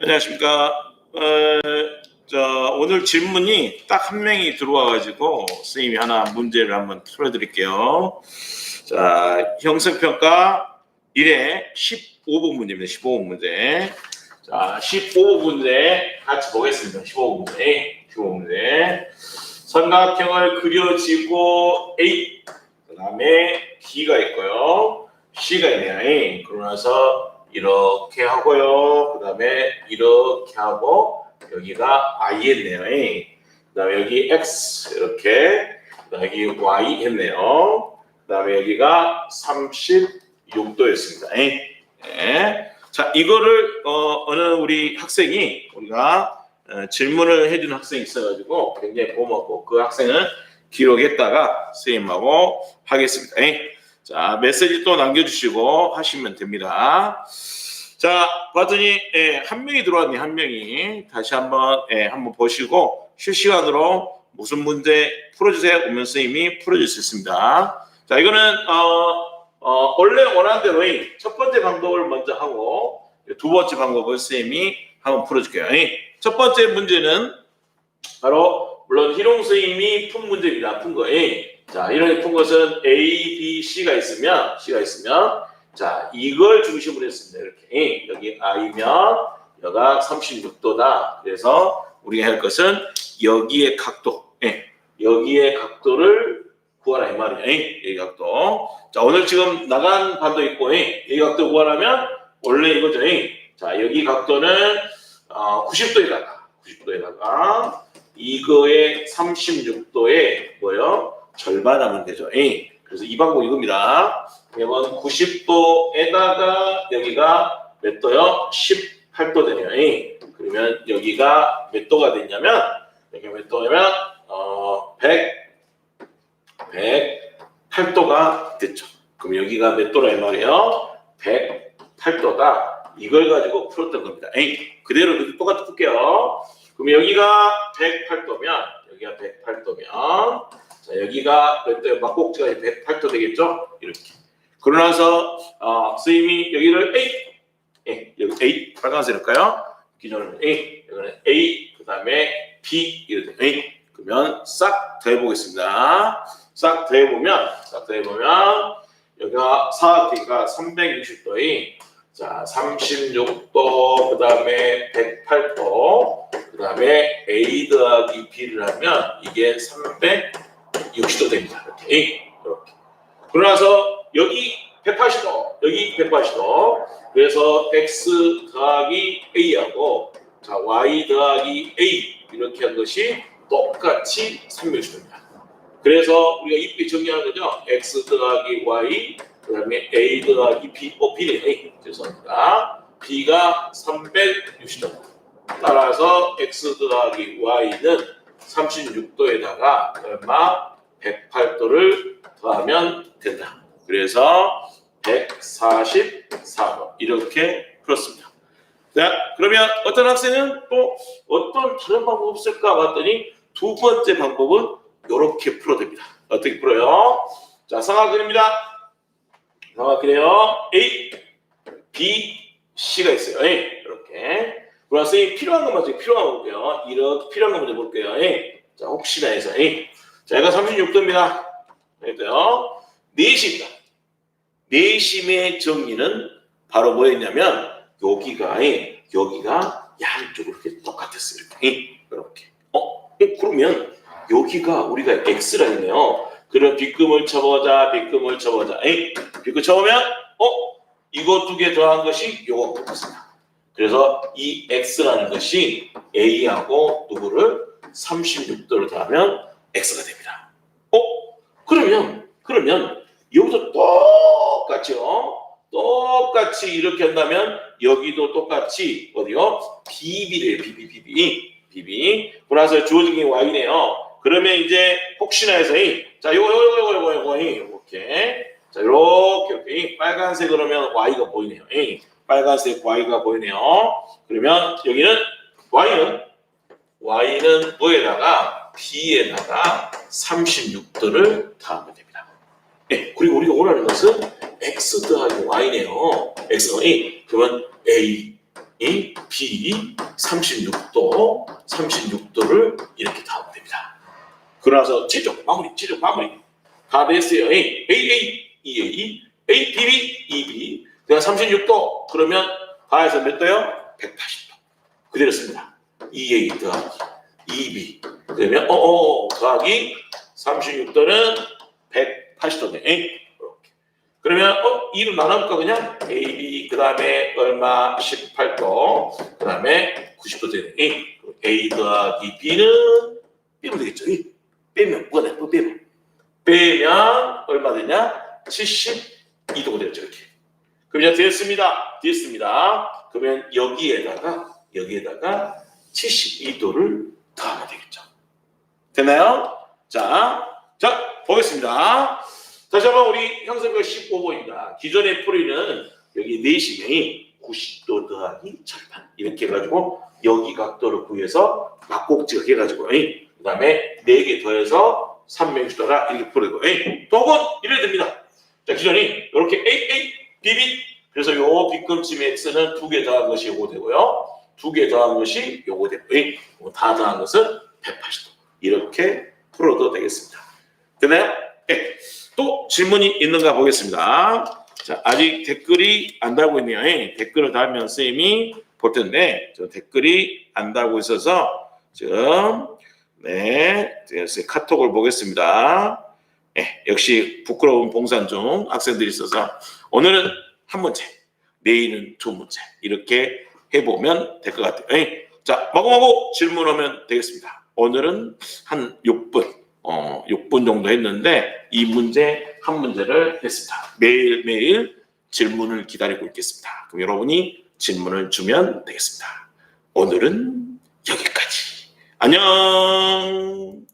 안녕하십니까. 어, 자, 오늘 질문이 딱 한 명이 들어와가지고 선생님이 하나 문제를 한번 풀어드릴게요. 자, 형성평가 1회 15분 문제입니다. 15분 문제. 자, 15분 문제 같이 보겠습니다. 15분 문제. 15분 문제. 삼각형을 그려지고 A, 그 다음에 B가 있고요. C가 있네요. 나서 이렇게 하고요. 그 다음에 이렇게 하고 여기가 I했네요. 그 다음에 여기 X 이렇게 여기 Y 했네요. 그 다음에 여기가 36도였습니다. 네. 자 이거를 어, 어느 우리 학생이 우리가 어, 질문을 해준 학생이 있어가지고 굉장히 고맙고 그 학생은 기록했다가 선생님하고 하겠습니다. 예. 자 메시지 또 남겨주시고 하시면 됩니다. 자 봤더니 예, 한 명이 들어왔네 한 명이 다시 한 번 예, 한번 보시고 실시간으로 무슨 문제 풀어주세요 그러면 선생님이 풀어줄 수 있습니다. 자 이거는 어, 어, 원래 원하는 대로 이첫 번째 방법을 먼저 하고 두 번째 방법을 선생님이 한번 풀어줄게요. 예. 첫 번째 문제는 바로 물론 희롱 선생님이 푼 문제입니다. 푼 거. 예. 자, 이런 푼 것은 A, B, C가 있으면 C가 있으면 자, 이걸 중심으로 했습니다. 이렇게. 예. 여기 I면 여가 36도다. 그래서 우리가 할 것은 여기의 각도. 예. 여기의 각도를 구하라 이 말이에요. 예. 여기 각도. 자, 오늘 지금 나간 반도 있고 예. 여기 각도 구하려면 원래 이거죠. 예. 자, 여기 각도는 어, 90도에다가 90도에다가 이거의 36도에 뭐요? 절반 하면 되죠. A. 그래서 이 방법 이겁니다. 그러면 90도에다가 여기가 몇 도요? 18도 되네요. A. 그러면 여기가 몇 도가 됐냐면 여기가 몇 도냐면 어, 100 108도가 됐죠. 그럼 여기가 몇 도라 이 말이에요? 108도다. 이걸 가지고 풀었던 겁니다. 에이, 그대로 똑같이 풀게요. 그럼 여기가 108도면 여기가 108도면 자 여기가? 막꼭지가 108도 되겠죠? 이렇게. 그러고 나서 어, 선생님이 여기를 A, 예, 여기 A 빨간색일까요? 기존은 A, 여기는 A, 그 다음에 B 이렇게 A. 그러면 싹 더해보겠습니다. 싹 더해보면 싹 더해보면 여기가 사각형이가 360도에 자, 36도, 그 다음에 108도, 그 다음에 A 더하기 B를 하면 이게 360도 됩니다. 이렇게. 이렇게. 그러나서 여기 180도, 여기 180도. 그래서 X 더하기 A하고 자, Y 더하기 A 이렇게 한 것이 똑같이 360도입니다. 그래서 우리가 이쁘게 정리하는 거죠. X 더하기 Y 그 다음에 A 더하기 B, 어, B네, A. 죄송합니다. B가 360도. 따라서 X 더하기 Y는 36도에다가 얼마? 108도를 더하면 된다. 그래서 144도. 이렇게 풀었습니다. 자, 그러면 어떤 학생은 또 어떤 다른 방법 없을까 봤더니 두 번째 방법은 이렇게 풀어됩니다. 어떻게 풀어요? 자, 삼각형입니다. 삼각형이에요. A, B, C가 있어요. A, 이렇게. 그럼 선생님 필요한 것만 지금 필요한 거 볼게요. 이렇게 필요한 거 먼저 볼게요. A. 자, 혹시나 해서 A. 자, 얘가 36도입니다. 됐고요. 내심입니다. 내심의 정의는 바로 뭐였냐면 여기가 여기가 양쪽으로 이렇게 똑같았어요. 이렇게. 이렇게. 어? 어? 그러면 여기가 우리가 X라네요. 그럼 빗금을 쳐보자, 빗금을 쳐보자. 에이, 빗금 쳐보면, 어? 이거 두 개 더한 것이 요거 붙었습니다. 그래서 이 X라는 것이 A하고 누구를 36도를 더하면 X가 됩니다. 어? 그러면, 그러면 여기서 똑같죠? 똑같이 이렇게 한다면 여기도 똑같이 어디요? BB래요, BB, BB. BB. 그래서 주어진 게 Y네요. 그러면 이제 혹시나 해서 이, 자 요거 요거 요거 요거 요거 이렇게 자 이렇게 이렇게 이, 빨간색 그러면 y가 보이네요. 이, 빨간색 y가 보이네요. 그러면 여기는 y는 y는 뭐에다가 b에다가 36도를 더하면 됩니다. 예, 그리고 우리가 원하는 것은 x 더하기 y네요. x가 a 그러면 a 이 b 36도 36도를 이렇게 다하면 됩니다. 그러나서 최종 마무리 최종 마무리 다 됐어요. A A A E A A B B E B 그냥 36도 그러면 다해서 몇 도요? 180도 그대로 씁니다. E A 더하기 E B 그러면 어어 더하기 36도는 180도네. 이렇게. 그러면 어 2로 나눠볼까 그냥 A B 그 다음에 얼마 18도 그 다음에 90도 되네. A 더하기 B는 빼면 되겠죠. 이. 빼면 뭐가 돼? 또 빼면 빼면 얼마 되냐? 72도가 되겠죠. 이렇게. 그럼 이제 됐습니다. 됐습니다. 그러면 여기에다가 여기에다가 72도를 더 하면 되겠죠. 됐나요? 자, 자 보겠습니다. 다시 한번 우리 형성별 15번입니다. 기존의 풀이는 여기 내시경이 90도 더하기 절반 이렇게 해가지고 여기 각도를 구해서 막곡지가 해가지고 그 다음에 4개 더해서 3명수더라 이렇게 풀고 또는 이래 됩니다. 자 기존이 이렇게 A, A, B, B 그래서 요 빗금침 X는 두 개 더한 것이 요거 되고요. 두 개 더한 것이 요거 되고 요다 더한 것은 180도 이렇게 풀어도 되겠습니다. 됐나요? 네. 또 질문이 있는가 보겠습니다. 자, 아직 댓글이 안 달고 있네요. 예, 댓글을 달면 쌤이 볼 텐데, 저 댓글이 안 달고 있어서 지금, 네, 그래서 카톡을 보겠습니다. 예, 역시 부끄러운 봉산 중 학생들이 있어서 오늘은 한 문제, 내일은 두 문제 이렇게 해보면 될 것 같아요. 예. 자, 마구마구 질문하면 되겠습니다. 오늘은 한 6분, 어, 6분 정도 했는데 이 문제 한 문제를 했습니다. 매일매일 질문을 기다리고 있겠습니다. 그럼 여러분이 질문을 주면 되겠습니다. 오늘은 여기까지. 안녕!